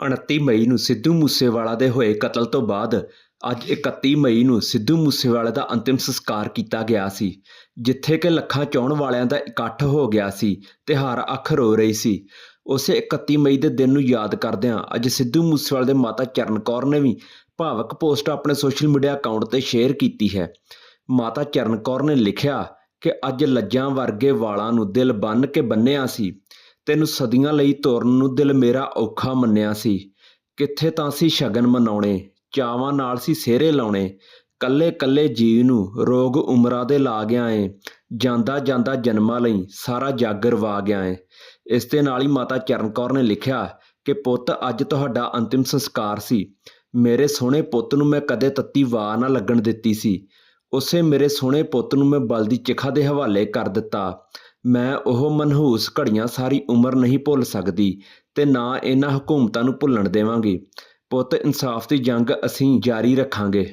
29 ਮਈ ਨੂੰ ਸਿੱਧੂ ਮੂਸੇਵਾਲਾ ਦੇ ਹੋਏ ਕਤਲ ਤੋਂ ਬਾਅਦ ਅੱਜ 31 ਮਈ ਨੂੰ ਸਿੱਧੂ ਮੂਸੇਵਾਲੇ ਦਾ ਅੰਤਿਮ ਸੰਸਕਾਰ ਕੀਤਾ ਗਿਆ ਸੀ, ਜਿੱਥੇ ਕਿ ਲੱਖਾਂ ਚਾਹਣ ਵਾਲਿਆਂ ਦਾ ਇਕੱਠ ਹੋ ਗਿਆ ਸੀ ਤੇ ਅੱਖ ਰੋ ਰਹੀ ਸੀ। ਉਸੇ 31 ਮਈ ਦੇ ਦਿਨ ਨੂੰ ਯਾਦ ਕਰਦਿਆਂ ਅੱਜ ਸਿੱਧੂ ਮੂਸੇਵਾਲੇ ਦੇ ਮਾਤਾ ਚਰਨ ਕੌਰ ਨੇ ਵੀ ਭਾਵਕ ਪੋਸਟ ਆਪਣੇ ਸੋਸ਼ਲ ਮੀਡੀਆ ਅਕਾਊਂਟ ਤੇ ਸ਼ੇਅਰ ਕੀਤੀ ਹੈ। ਮਾਤਾ ਚਰਨ ਕੌਰ ਨੇ ਲਿਖਿਆ ਕਿ ਅੱਜ ਲੱਜਾਂ ਵਰਗੇ ਵਾਲਾਂ ਨੂੰ ਦਿਲ ਬੰਨ ਕੇ ਬੰਨਿਆ ਸੀ। ਤੈਨੂੰ ਸਦੀਆਂ ਲਈ ਤੁਰਨ ਨੂੰ ਦਿਲ ਮੇਰਾ ਔਖਾ ਮੰਨਿਆ ਸੀ। ਕਿੱਥੇ ਤਾਂ ਸੀ ਸ਼ਗਨ ਮਨਾਉਣੇ, ਚਾਵਾਂ ਨਾਲ ਸੀ ਸਿਹਰੇ ਲਾਉਣੇ। ਕੱਲੇ ਕੱਲੇ ਜੀਵ ਨੂੰ ਰੋਗ ਉਮਰਾਂ ਦੇ ਲਾ ਗਿਆ ਏ ਜਾਂਦਾ ਜਾਂਦਾ ਜਨਮਾਂ ਲਈ ਸਾਰਾ ਜੱਗ ਰਵਾ ਗਿਆ ਏ ਇਸ ਦੇ ਨਾਲ ਹੀ ਮਾਤਾ ਚਰਨ ਕੌਰ ਨੇ ਲਿਖਿਆ ਕਿ ਪੁੱਤ, ਅੱਜ ਤੁਹਾਡਾ ਅੰਤਿਮ ਸੰਸਕਾਰ ਸੀ। ਮੇਰੇ ਸੋਹਣੇ ਪੁੱਤ ਨੂੰ ਮੈਂ ਕਦੇ ਤੱਤੀ ਵਾਹ ਨਾ ਲੱਗਣ ਦਿੱਤੀ ਸੀ। ਉਸੇ ਮੇਰੇ ਸੋਹਣੇ ਪੁੱਤ ਨੂੰ ਮੈਂ ਬਲਦੀ ਚਿਖਾ ਦੇ ਹਵਾਲੇ ਕਰ ਦਿੱਤਾ। ਮੈਂ ਉਹ ਮਨਹੂਸ ਘੜੀਆਂ ਸਾਰੀ ਉਮਰ ਨਹੀਂ ਭੁੱਲ ਸਕਦੀ ਤੇ ਨਾ ਇਹਨਾਂ ਹਕੂਮਤਾਂ ਨੂੰ ਭੁੱਲਣ ਦੇਵਾਂਗੀ। ਪੁੱਤ, ਇਨਸਾਫ ਦੀ ਜੰਗ ਅਸੀਂ ਜਾਰੀ ਰੱਖਾਂਗੇ।